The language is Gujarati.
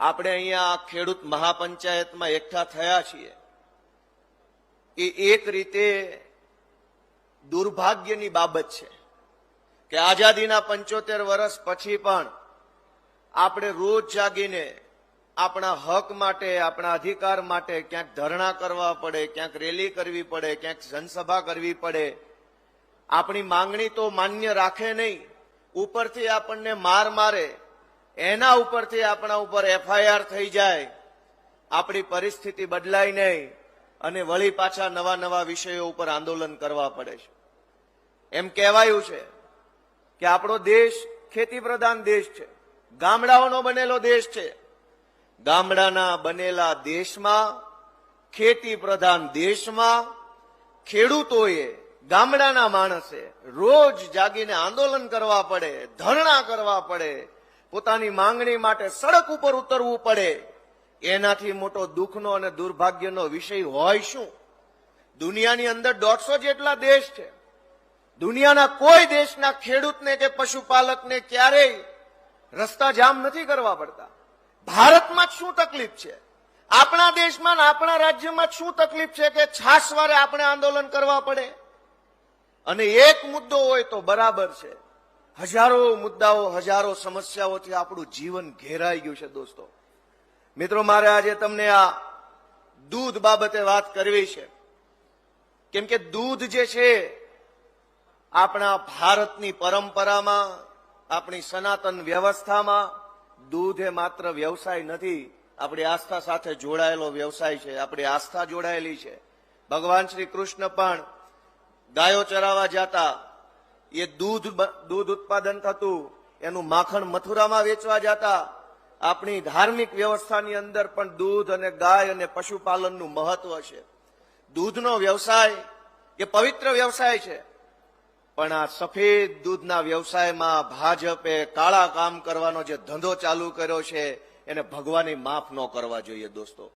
આપણે અહીંયા ખેડૂત મહાપંચાયતમાં એકઠા થયા છીએ. એ એક રીતે દુર્ભાગ્યની બાબત છે કે આઝાદીના પંચોતેર વર્ષ પછી પણ આપણે રોજ જાગીને આપણા હક માટે, આપણા અધિકાર માટે ક્યાંક ધરણા કરવા પડે, ક્યાંક રેલી કરવી પડે, ક્યાંક જનસભા કરવી પડે. આપણી માંગણી તો માન્ય રાખે નહીં. ઉપરથી આપણને માર મારે એના ઉપરથી આપણા ઉપર એફઆઈઆર થઈ જાય, આપણી પરિસ્થિતિ બદલાય નહીં, અને વળી પાછા નવા નવા વિષયો ઉપર આંદોલન કરવા પડે છે. એમ કહેવાયું છે કે આપણો દેશ ખેતી પ્રધાન દેશ છે. ગામડાઓનો બનેલો દેશ છે. ગામડાના બનેલા દેશમાં ખેતી પ્રધાન દેશમાં ખેડૂતોએ ગામડાના માણસે રોજ જાગીને આંદોલન કરવા પડે, ધરણા કરવા પડે પોતાની માંગણી માટે સડક ઉપર ઉતરવું પડે. એનાથી મોટો દુઃખનો અને દુર્ભાગ્યનો વિષય હોય શું? દુનિયાની અંદર દોઢસો જેટલા દેશ છે. દુનિયાના કોઈ દેશના ખેડૂતને કે પશુપાલકને ક્યારેય રસ્તા જામ નથી કરવા પડતા. ભારતમાં શું તકલીફ છે? આપણા દેશમાં આપણા રાજ્યમાં શું તકલીફ છે કે છાસવારે આપણે આંદોલન કરવા પડે? અને એક મુદ્દો હોય તો બરાબર છે. હજારો મુદ્દાઓ, હજારો સમસ્યાઓથી આપણું જીવન ઘેરાઈ ગયું છે દોસ્તો. મિત્રો, મારે આજે તમને આ દૂધ બાબતે વાત કરવી છે. કેમ કે દૂધ જે છે, આપણા ભારતની પરંપરામાં, આપણી સનાતન વ્યવસ્થામાં દૂધ એ માત્ર વ્યવસાય નથી, આપણી આસ્થા સાથે જોડાયેલો વ્યવસાય છે, આપણી આસ્થા જોડાયેલી છે. ભગવાન શ્રી કૃષ્ણ પણ ગાયો ચરાવવા જતા એ દૂધ દૂધ ઉત્પાદન થતું, એનું માખણ મથુરામાં વેચવા જતા, આપણી ધાર્મિક વ્યવસ્થાની અંદર પણ દૂધ અને ગાય અને પશુપાલનનું મહત્વ છે. દૂધનો વ્યવસાય એ પવિત્ર વ્યવસાય છે. પણ આ સફેદ દૂધના વ્યવસાયમાં ભાજપે કાળા કામ કરવાનો જે ધંધો ચાલુ કર્યો છે, એને ભગવાને માફ ન કરવા જોઈએ દોસ્તો.